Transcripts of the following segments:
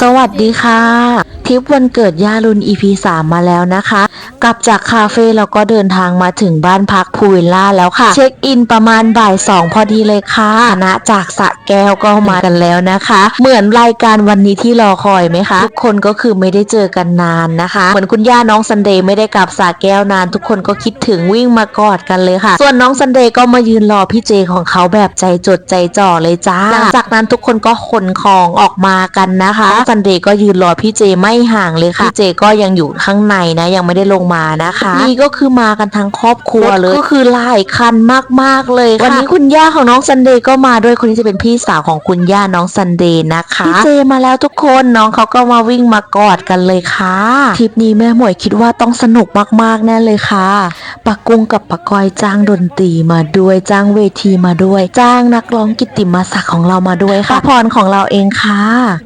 สวัสดีค่ะทริปวันเกิดย่ารุน EP 3มาแล้วนะคะ กลับจากคาเฟ่เราก็เดินทางมาถึงบ้านพักพูวิลล่าแล้วค่ะ เช็คอินประมาณบ่ายสองพอดีเลยค่ะคณะจากสะ แก้วก็มากันแล้วนะคะ เหมือนรายการวันนี้ที่รอคอยไหมคะ ทุกคนก็คือไม่ได้เจอกันนานนะคะ เหมือนคุณย่าน้องซันเดย์ไม่ได้กลับสระแก้วนาน ทุกคนก็คิดถึงวิ่งมากอดกันเลยค่ะ ส่วนน้องซันเดย์ก็มายืนรอพี่เจของเขาแบบใจจดใจจ่อเลยจ้า หลังจากนั้นทุกคนก็ขนของออกมากันนะคะซันเดย์ก็ยืนรอพี่เจไม่ห่างเลยค่ะพี่เจก็ยังอยู่ข้างในนะ ยังไม่ได้ลงมานะคะ นี่ก็คือมากันทั้งครอบครัวเลยก็คือหลายคันมากๆเลยค่ะวันนี้คุณย่าของน้องซันเดย์ก็มาด้วยคนนี้จะเป็นพี่สาวของคุณย่าน้องซันเดย์นะคะพี่เจมาแล้วทุกคนน้องเขาก็มาวิ่งมากอดกันเลยค่ะทริปนี้แม่หมวยคิดว่าต้องสนุกมากๆแน่เลยค่ะ ปักกุ้งกับปักกอยจ้างดนตรีมาด้วยจ้างเวทีมาด้วย จ้างนักร้องกิตติมศักดิ์ของเรามาด้วยค่ะป้าพรของเราเองค่ะ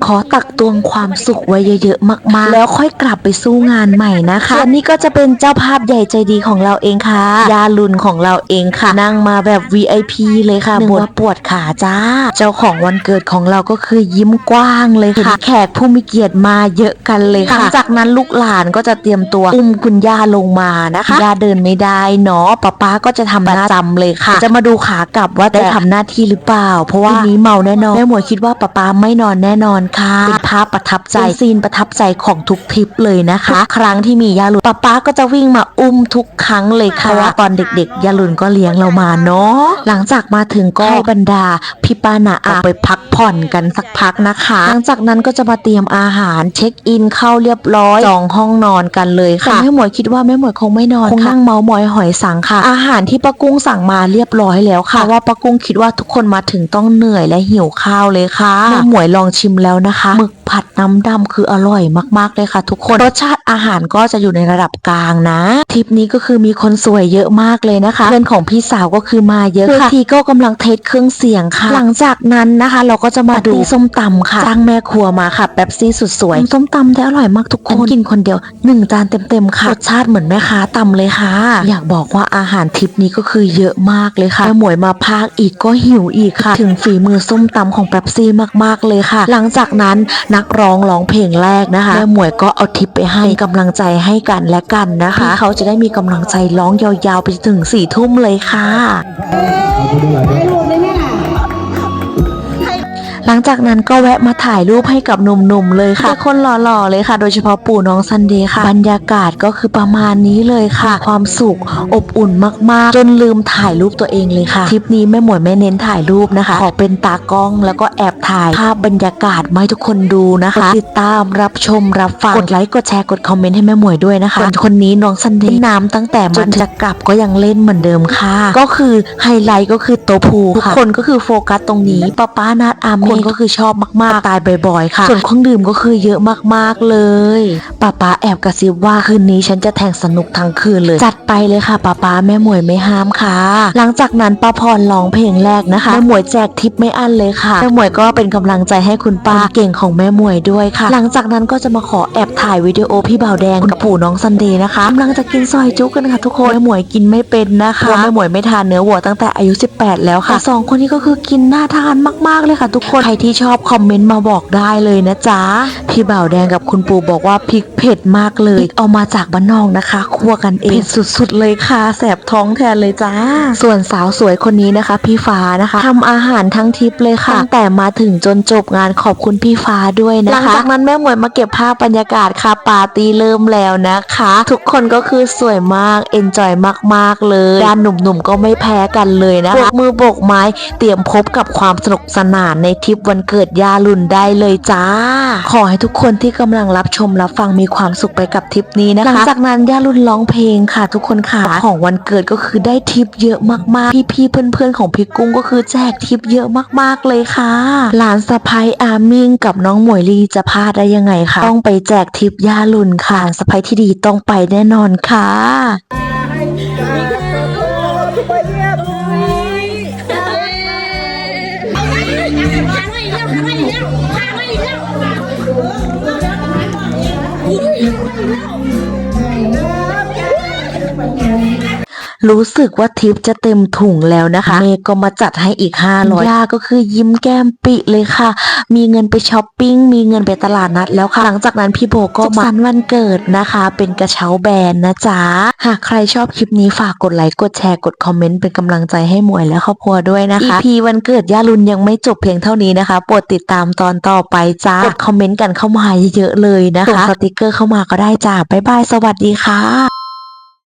ขอตักตวงความสุขไว้เยอะๆมากๆ แล้วค่อยกลับไปสู้งานใหม่นะคะอันนี้ก็จะเป็นเจ้าภาพใหญ่ใจดีของเราเองค่ะ ยาลุนของเราเองค่ะ นั่งมาแบบ VIP เลยค่ะบนว่าปวดขาจ้า เจ้าของวันเกิดของเราก็คือยิ้มกว้างเลยค่ะ แขกผู้มีเกียรติมาเยอะกันเลยค่ะหลังจากนั้นลูกหลานก็จะเตรียมตัวอุ้มคุณย่าลงมานะคะย่าเดินไม่ได้เนาะป้าป้าก็จะทำหน้าจำเลยค่ะ จะมาดูขากลับว่าได้ทำหน้าที่หรือเปล่า เพราะว่าวันนี้เมาแน่นอนแม่หมวยคิดว่าป้าป้าไม่นอนแน่นอนค่ะเป็นภาพประทับใจเป็นซีนประทับใจของทุกทริปเลยนะคะทุกครั้งที่มียาลุนป้าป้าก็จะวิ่งมาอุ้มทุกครั้งเลยค่ะเพราะว่าตอนเด็กๆยาลุนก็เลี้ยงเรามาเนาะหลังจากมาถึงก็ให้บรรดาพี่ป้านาอาไปพักผ่อนกันสักพักนะคะ หลังจากนั้นก็จะมาเตรียมอาหารเช็คอินเข้าเรียบร้อยจองห้องนอนกันเลยค่ะแต่แม่หมวยคิดว่าแม่หมวยคงไม่นอนคงนั่งเมาส์มอยหอยสังค่ะ อาหารที่ป้ากุ้งสั่งมาเรียบร้อยแล้วค่ะเพราะว่าป้ากุ้งคิดว่าทุกคนมาถึงต้องเหนื่อยและหิวข้าวเลยค่ะแม่หมวยลองชิมแล้วนะคะหมึกผัดน้ำดำคืออร่อยมากๆเลยค่ะ ทุกคนรสชาติอาหารก็จะอยู่ในระดับกลางนะทริปนี้ก็คือมีคนสวยเยอะมากเลยนะคะเพื่อนของพี่สาวก็คือมาเยอะค่ะทีก็กำลังเทสเครื่องเสียงค่ะ หลังจากนั้นนะคะ เราก็จะมาดูส้มตำค่ะจ้างแม่ครัวมาค่ะแป๊บซี่สุดสวยส้มตำได้อร่อยมากทุกคนกินคนเดียวหนึ่งจานเต็มๆค่ะรสชาติเหมือนแม่ค้าตำเลยค่ะอยากบอกว่าอาหารทิปนี้ก็คือเยอะมากเลยค่ะแม่หมวยมาพากอีกก็หิวอีกค่ะ ถึงฝีมือส้มตำของแป๊บซี่มากๆเลยค่ะ หลังจากนั้นนักร้องร้องเพลงแรกนะคะแม่หมวยก็เอาทิปไปให้กำลังใจให้กันและกันนะคะเขาจะได้มีกำลังใจร้องยาวๆไปถึงสี่ทุ่มเลยค่ะ หลังจากนั้นก็แวะมาถ่ายรูปให้กับหนุ่มๆเลยค่ะคนหล่อๆเลยค่ะ โดยเฉพาะปู่น้องซันเดย์ค่ะ บรรยากาศก็คือประมาณนี้เลยค่ะ ความสุขอบอุ่นมากๆ จนลืมถ่ายรูปตัวเองเลยค่ะทริปนี้แม่หมวยไม่เน้นถ่ายรูปนะคะขอเป็นตากล้องแล้วก็แอบถ่ายภาพบรรยากาศมาให้ทุกคนดูนะคะ ติดตามรับชมรับฟังกดไลค์กดแชร์กดคอมเมนต์ให้แม่หมวยด้วยนะคะคนนี้น้องซันเดย์น้ำตั้งแต่มันจะกลับก็ยังเล่นเหมือนเดิมค่ะ ก็คือไฮไลท์ก็คือโตวพูค่ะทุกคนก็คือโฟกัสตรงนี้ป้าป้านาดอาเมคนก็คือชอบมากๆ ตายบ่อยๆ ค่ะ ส่วนเครื่องดื่มก็คือเยอะมากๆ เลยป้าป้าแอบกระซิบว่าคืนนี้ฉันจะแทงสนุกทั้งคืนเลย จัดไปเลยค่ะป้าป้าแม่หมวยไม่ห้ามค่ะ หลังจากนั้นป้าพรร้องเพลงแรกนะคะแม่หมวยแจกทิปไม่อั้นเลยค่ะแม่หมวยก็เป็นกำลังใจให้คุณป้าเก่งของแม่หมวยด้วยค่ะ หลังจากนั้นก็จะมาขอแอบถ่ายวิดีโอพี่บ่าวแดงกับปู่น้องซันเดย์นะคะกำลังจะกินซอยจุกันค่ะทุกคนแม่หมวยกินไม่เป็นนะคะแม่หมวยไม่ทานเนื้อวัวตั้งแต่อายุ 18 แล้วค่ะสองคนนี้ก็คือกินน่าทานมากๆเลยค่ะ ทุกคนใครที่ชอบคอมเมนต์มาบอกได้เลยนะจ๊ะ พี่บ่าวแดงกับคุณปู่บอกว่าพริกเผ็ดมากเลยเอามาจากบ้านนอกนะคะคั่วกันเองเผ็ดสุดๆเลยค่ะแสบท้องแทนเลยจ้า ส่วนสาวสวยคนนี้นะคะ พี่ฟ้านะคะทำอาหารทั้งทิปเลยค่ะตั้งแต่มาถึงจนจบงานขอบคุณพี่ฟ้าด้วยนะคะหลังจากนั้นแม่หมวยมาเก็บภาพบรรยากาศค่ะปาร์ตี้เริ่มแล้วนะคะ ทุกคนก็คือสวยมากเอนจอยมากๆเลยด้านหนุ่มๆก็ไม่แพ้กันเลยนะคะมือโบกไม้เตรียมพบกับความสนุกสนานในทริปวันเกิดยาลุนได้เลยจ้า ขอให้ทุกคนที่กำลังรับชมรับฟังมีความสุขไปกับทริปนี้นะคะ หลังจากนั้นย่ารุ่นร้องเพลงค่ะ ทุกคนค่ะของวันเกิดก็คือได้ทิปเยอะมากๆ พี่ๆเพื่อนๆของพี่กุ้งก็คือแจกทิปเยอะมากๆเลยค่ะ หลานสะพ้ายอามิงกับน้องหมวยลีจะพลาดได้ยังไงคะต้องไปแจกทิปย่าลุนค่ะสะพ้ายที่ดีต้องไปแน่นอนค่ะ ห รู้สึกว่าทิปจะเต็มถุงแล้วนะคะเมย์ก็มาจัดให้อีก500ย่าก็คือยิ้มแก้มปิเลยค่ะ มีเงินไปช้อปปิ้ง มีเงินไปตลาดนัดแล้วค่ะ หลังจากนั้นพี่โบก็มาวันวันเกิดนะคะ เป็นกระเช้าแบรนด์นะจ๊ะ หากใครชอบคลิปนี้ฝากกดไลค์กดแชร์กดคอมเมนต์เป็นกำลังใจให้หมวยและครอบครัวด้วยนะคะ EP วันเกิดย่ารุนยังไม่จบเพียงเท่านี้นะคะโปรดติดตามตอนต่อไปจ้ากดคอมเมนต์กันเข้ามาเยอะๆเลยนะคะส่งสติกเกอร์เข้ามาก็ได้จ้าบ๊ายบายสวัสดีค่ะ